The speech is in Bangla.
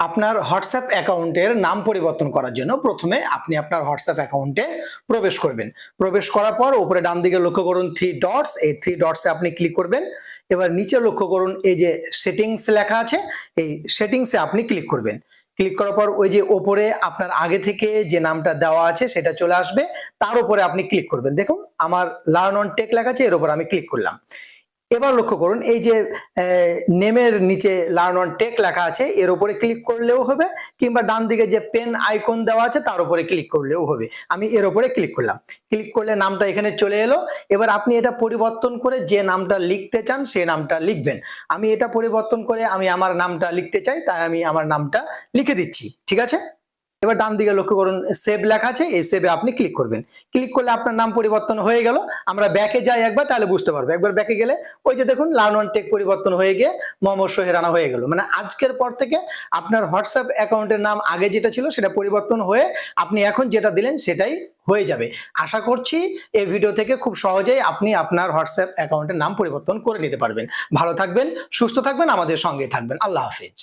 আপনার হোয়াটসঅ্যাপ অ্যাকাউন্টের নাম পরিবর্তন করার জন্য প্রথমে আপনি আপনার হোয়াটসঅ্যাপ অ্যাকাউন্টে প্রবেশ করবেন। প্রবেশ করার পর উপরে ডান দিকে লক্ষ্য করুন থ্রি ডটস এই থ্রি ডটসে আপনি ক্লিক করবেন। এবার নিচে লক্ষ্য করুন এই যে সেটিংস লেখা আছে, এই সেটিংসে আপনি ক্লিক করবেন। ক্লিক করার পর ওই যে ওপরে আপনার আগে থেকে যে নামটা দেওয়া আছে সেটা চলে আসবে। তার উপরে আপনি ক্লিক করবেন। দেখুন, আমার লার্ন অন টেক লেখা আছে, এর উপর আমি ক্লিক করলাম। এবার লক্ষ্য করুন, এই যে নেমের নিচে লার্ন অন টেক লেখা আছে, এর উপরে ক্লিক করলেও হবে, কিংবা ডান দিকে যে পেন আইকন দেওয়া আছে, তার উপরে ক্লিক করলেও হবে। আমি এর উপরে ক্লিক করলাম। ক্লিক করলে নামটা এখানে চলে এলো। এবার আপনি এটা পরিবর্তন করে যে নামটা লিখতে চান, সে নামটা লিখবেন। আমি এটা পরিবর্তন করে আমি আমার নামটা লিখতে চাই, তাই আমি আমার নামটা লিখে দিচ্ছি। ঠিক আছে? এবার ডান দিকে লক্ষ্য করুন সেভ লেখা আছে, এই সেভে আপনি ক্লিক করবেন। ক্লিক করলে আপনার নাম পরিবর্তন হয়ে গেল, আমরা ব্যাকে যাই একবার, তাহলে বুঝতে পারব। একবার ব্যাকে গেলে, ওই যে দেখুন লার্ন টেক পরিবর্তন হয়ে গিয়ে মোহাম্মদ সোহেরানা হয়ে গেল। মানে আজকের পর থেকে আপনার হোয়াটসঅ্যাপ অ্যাকাউন্টের নাম আগে যেটা ছিল, সেটা পরিবর্তন হয়ে আপনি এখন যেটা দিলেন, সেটাই হয়ে যাবে। আশা করছি এই ভিডিও থেকে খুব সহজেই আপনি আপনার হোয়াটসঅ্যাপ অ্যাকাউন্টের নাম পরিবর্তন করে নিতে পারবেন। ভালো থাকবেন, সুস্থ থাকবেন, আমাদের সঙ্গে থাকবেন। আল্লাহ হাফিজ।